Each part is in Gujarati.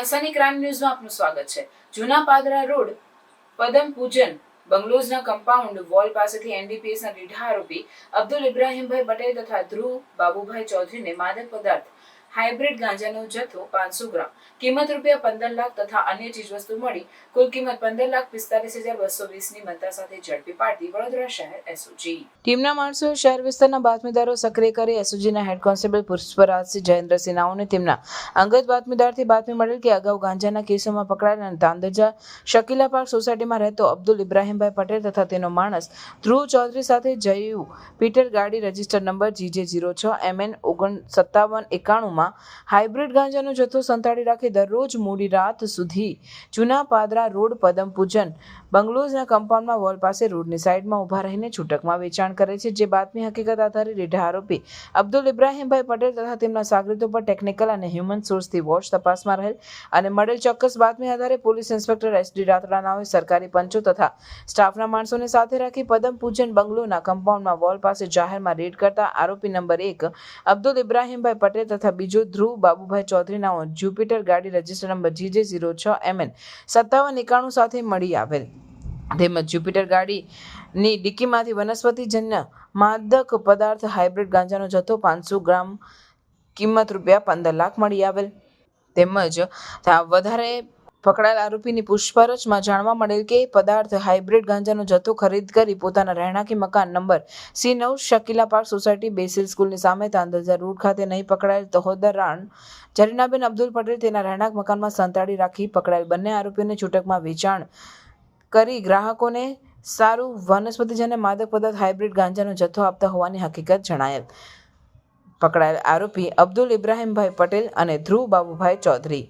સનસની ક્રાઇમ ન્યૂઝમાં આપનું સ્વાગત છે. જૂના પાદરા રોડ, પદમ પૂજન, બંગલોઝના કમ્પાઉન્ડ વોલ પાસેથી એનડીપીએસના રીઢા આરોપી અબ્દુલ ઇબ્રાહીમભાઈ પટેલ તથા ધ્રુવ બાબુભાઈ ચૌધરીને માદક પદાર્થ હાઇબ્રિડ ગાંજાનો જથ્થો પાંચસો ગ્રામ. કિંમત રૂપિયા પંદર લાખ તથા અન્ય ચીજવસ્તુ મળી. કુલ કિંમત પંદર લાખ પિસ્તાલીસ હજાર બસો વીસની મત્તા સાથે ઝડપી પાડતી વડોદરા શહેર એસઓજી ટીમના માણસો શહેર વિસ્તારના બાતમીદારો સક્રિય કરી એસઓજીના હેડ કોન્સ્ટેબલ પુષ્પરાજસિંહ જયેન્દ્રસિંહ નાઓને તેમના અંગત બાતમીદારથી બાતમી મળેલ કે અગાઉ ગાંજાના કેસોમાં પકડાયેલા તાંદજા શકીલા પાર્ક સોસાયટીમાં રહેતો અબ્દુલ ઇબ્રાહીમભાઈ પટેલ તથા તેનો માણસ ધ્રુવ ચૌધરી સાથે જયુ પીટર ગાડી રજિસ્ટર નંબર જીજે જીરો છ એમએન ઓગણ સત્તાવન એકાણુંમાં હાઇબ્રિડ ગાંજાનો જથ્થો સંતાડી રાખી દરરોજ મોડી રાત સુધી જૂના પાદરા રોડ પદમ પૂજન બંગલોઝના કમ્પાઉન્ડમાં વોલ પાસે રોડની સાઈડમાં ઊભા રહીને છૂટકમાં વેચાણ કરે છે, જે બાતમી હકીકત આધારે રીઢા આરોપી અબ્દુલ ઇબ્રાહીમભાઈ પટેલ તથા તેમના સાગરીતો પર ટેકનિકલ અને હ્યુમન સોર્સથી વોચ તપાસમાં રહેલ અને મળેલ ચોક્કસ બાતમી આધારે પોલીસ ઇન્સ્પેક્ટર એસ ડી રાતડાનાઓએ સરકારી પંચો તથા સ્ટાફના માણસોને સાથે રાખી પદમ પૂજન બંગલોના કમ્પાઉન્ડમાં વોલ પાસે જાહેરમાં રેડ કરતા આરોપી નંબર એક અબ્દુલ ઇબ્રાહીમભાઈ પટેલ તથા બીજો ધ્રુવ બાબુભાઈ ચૌધરી નાઓ જ્યુપિટર ગાડી રજિસ્ટર નંબર જીજે ઝીરો છ એમએન સત્તાવન એકાણું સાથે મળી આવેલ. તેમજ જ્યુપિટર ગાડીની ડિક્કીમાંથી વનસ્પતિજન્ય માદક પદાર્થ હાઇબ્રિડ ગાંજાનો જથ્થો પાંચસો ગ્રામ કિંમત રૂપિયા પંદર લાખ મળી આવેલ. તેમજ વધારે પકડાયેલ આરોપીની પૂછપરછમાં જાણવા મળેલ કે પદાર્થ હાઇબ્રિડ ગાંજાનો જથ્થો ખરીદ કરી પોતાના રહેણાંકી મકાન નંબર સી નવ શકીલા પાર્ક સોસાયટી બેસિલ સ્કૂલની સામે તાંદલજા રોડ ખાતે નહીં પકડાયેલ તહોદર રાણ જરીનાબેન અબ્દુલ પટેલ તેના રહેણાંક મકાનમાં સંતાડી રાખી પકડાયેલ. બંને આરોપીઓને છૂટકમાં વેચાણ કરી ગ્રાહકોને સારું વનસ્પતિજન્ય માદક પદાર્થ હાઇબ્રિડ ગાંજાનો જથ્થો આપતા હોવાની હકીકત જણાયેલ. પકડાયેલ આરોપી અબ્દુલ ઇબ્રાહીમભાઈ પટેલ અને ધ્રુવ બાબુભાઈ ચૌધરી.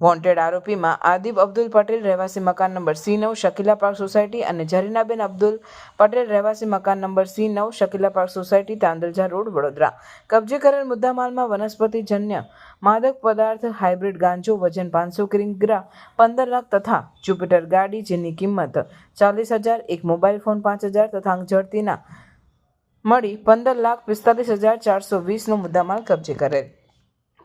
વોન્ટેડ આરોપીમાં આદિબ અબ્દુલ પટેલ રહેવાસી મકાન નંબર સી નવ, શકીલા પાર્ક સોસાયટી અને જરીનાબેન અબ્દુલ પટેલ રહેવાસી મકાન નંબર સી નવ, Shakila park society, Tandalja road, Vadodara. કબજે કરેલ મુદ્દામાલમાં વનસ્પતિજન્ય માદક પદાર્થ, હાઇબ્રિડ ગાંજો, વજન પાંચસો કિગ્રા પંદર લાખ તથા જુપિટર ગાડી જેની કિંમત ચાલીસ હજાર, એક મોબાઈલ ફોન પાંચ હજાર તથા ઝડતીના મળી પંદર લાખ પિસ્તાલીસ હજાર ચારસો વીસનો મુદ્દામાલ કબજે કરેલ.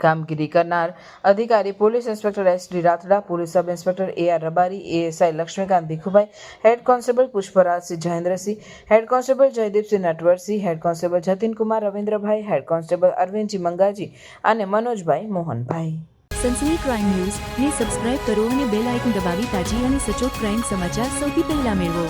કામગીરી કરનાર અધિકારી, police inspector S D Rathda, police sub inspector A R Rabari, ASI Laxmikant Bhikhubhai, head constable Pushparajsinh Jayendrasinh head constable Jaydeepsinh Natvarsinh head constable Jatinkumar Ravindrabhai, head constable Arvindji Mangaji અને મનોજભાઈ મોહનભાઈ. સનસની ક્રાઇમ ન્યૂઝ ને સબસ્ક્રાઇબ કરો અને બેલ આઇકન દબાવી તાજી અને સચોટ ક્રાઇમ સમાચાર સૌથી પહેલા મેળવો.